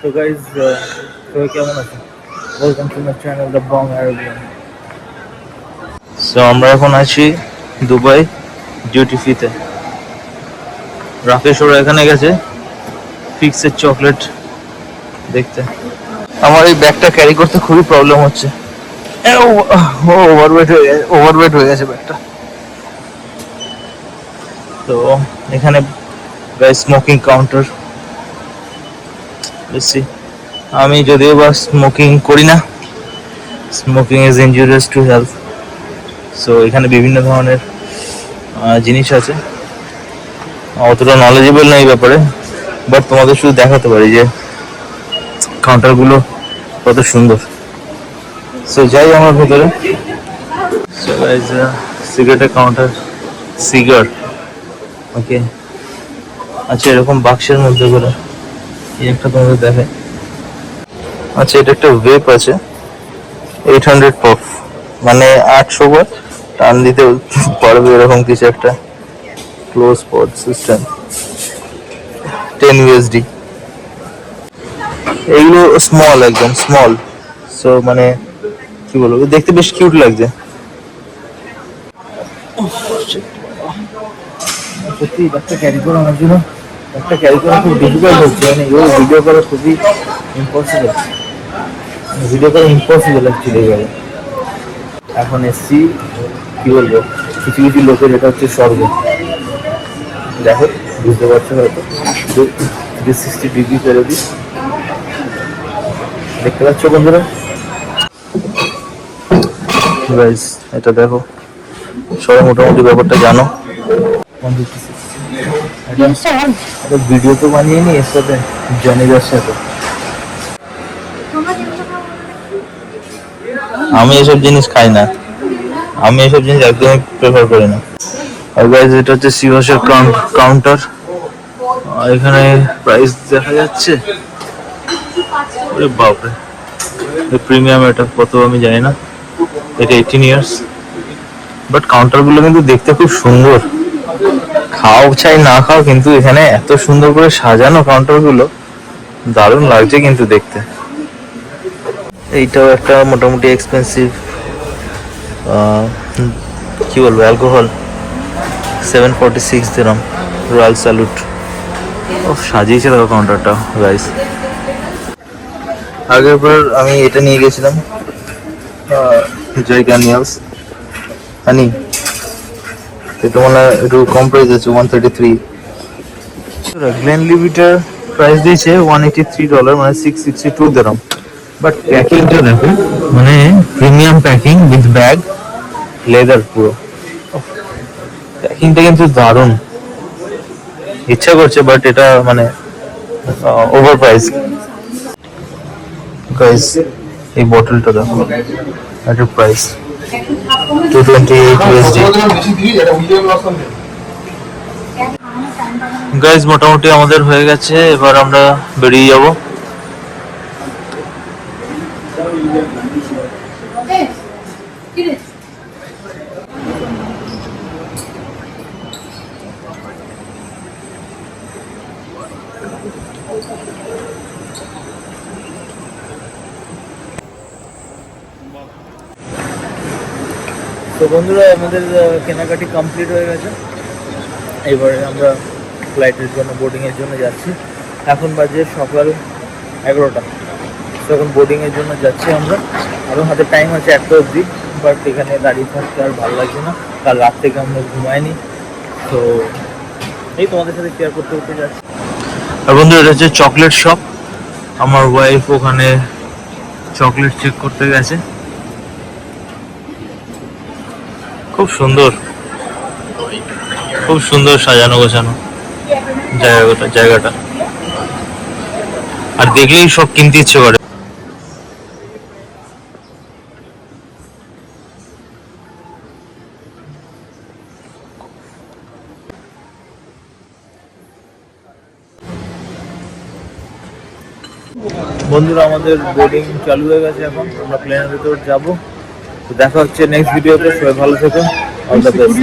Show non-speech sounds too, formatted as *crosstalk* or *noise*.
তো গাইজ সবাই কেমন আছে welcome to my channel the Bong so আমরা এখন আছি দুবাই ডিউটি ফ্রিতে রাকেশ ওরা এখানে গেছে ফিক্সের চকলেট দেখতে। আমার এই ব্যাগটা ক্যারি করতে খুবই প্রবলেম হচ্ছে। ওভারওয়েট হয়ে গেছে ওভারওয়েট হয়ে গেছে ব্যাগটা তো এখানে স্মোকিং কাউন্টার বেশি আমি যদিও বা স্মোকিং করি না smoking is injurious to health so এখানে বিভিন্ন ধরনের জিনিস আছে। অতটা নলেজেবল না এই ব্যাপারে বাট তোমাদের শুধু দেখাতে পারি যে কাউন্টারগুলো কত সুন্দর। সো যাই আমার ভেতরে। সো সিগারেটের কাউন্টার সিগার ওকে আচ্ছা এরকম বাক্সের মধ্যে করে। একটা তোমাদের দেখে আচ্ছা এটা একটা ওয়েপ আছে। এইট হান্ড্রেড পফ মানে আটশো বার টান দিতে *laughs* পারবে এরকম কিছু একটা। Close pod system ten USD এইগুলো স্মল একদম স্মল সো মানে কি বলব, দেখতে বেশ কিউট লাগছে। সত্যি একটা ক্যারি করা আমার জন্য একটা ক্যারি করা খুব ডিফিকাল্ট হচ্ছে মানে এগুলো ভিডিও করা খুবই ইম্পসিবল ভিডিও করা ইম্পসিবল অ্যাকচুয়ালি এবারে এখন এসছি, কি বলব কিছু কিছু লোকের এটা হচ্ছে স্বর্গ দেখো বুঝতে পারছ হয়তো থ্রি সিক্সটি ডিগ্রি করে দিই। দেখতে পাচ্ছ বন্ধুরা? এটা দেখো, সবাই মোটামুটি ব্যাপারটা জানো। একটা ভিডিও তো বানিয়ে নি এর সাথে জনিদার সাথে। আমি এসব জিনিস খাই না। আমি এসব জিনিস একদমই প্রেফার করি না। আর গাইজ এটা হচ্ছে সিভাসের কাউন্টার এখানে প্রাইস দেখা যাচ্ছে। ওরে বাপরে। প্রিমিয়াম এটা কত আমি জানি না। এটা এইটিন ইয়ার্স বাট কাউন্টারগুলো কিন্তু দেখতে খুব সুন্দর। খাও চাই, না খাও কিন্তু এখানে এত সুন্দর করে সাজানো কাউন্টারগুলো দারুণ লাগছে কিন্তু দেখতে। এইটাও একটা মোটামুটি এক্সপেন্সিভ কি বলব অ্যালকোহল সেভেন ফর্টি সিক্স দিলাম রয়্যাল স্যালুট ও সাজিয়েছে দেখো কাউন্টারটা গাইস আগের বার আমি এটা নিয়ে গেছিলাম জয় ক্যানিয়ালস হানি এটা মানে একটু কম প্রাইস আছে one thirty three Glenlivet price দিয়েছে ওয়ান এইটি থ্রি ডলার মানে সিক্স সিক্সটি টু দিলাম বাট প্যাকিংটা দেখো মানে premium packing with bag leather পুরো। প্যাকিংটা কিন্তু দারুণ। ইচ্ছা করছে বাট এটা মানে ওভার প্রাইস গাইস এই বোতলটা দেখো এটার price two twenty eight USD guys মোটামুটি আমাদের হয়ে গেছে এবার আমরা বেরিয়ে যাব। তো বন্ধুরা, আমাদের কেনাকাটি কমপ্লিট হয়ে গেছে। এবারে আমরা ফ্লাইটের জন্য বোর্ডিংয়ের জন্য যাচ্ছি। এখন বাজে সকাল এগারোটা। তো এখন বোর্ডিংয়ের জন্য যাচ্ছি আমরা। আরও হাতে টাইম আছে একটা অবধি বাট এখানে দাঁড়িয়ে থাকতে আর ভালো লাগছে না। কাল রাত থেকে আমরা ঘুমাইনি। তো এই তোমাদের সাথে শেয়ার করতে করতে যাচ্ছি। আর বন্ধু এটা হচ্ছে চকলেট শপ আমার ওয়াইফ ওখানে চকলেট চেক করতে গেছে। খুব সুন্দর। খুব সুন্দর সাজানো গোছানো জায়গাটা জায়গাটা। আর দেখলেই সব কিনতে ইচ্ছে করে। বন্ধুরা, আমাদের বোর্ডিং চালু হয়ে গেছে এখন। আমরা প্লেনের ভিতর যাব। তো দেখা হচ্ছে নেক্সট ভিডিওতে সবাই ভালো থেকো অল দ্য বেস্ট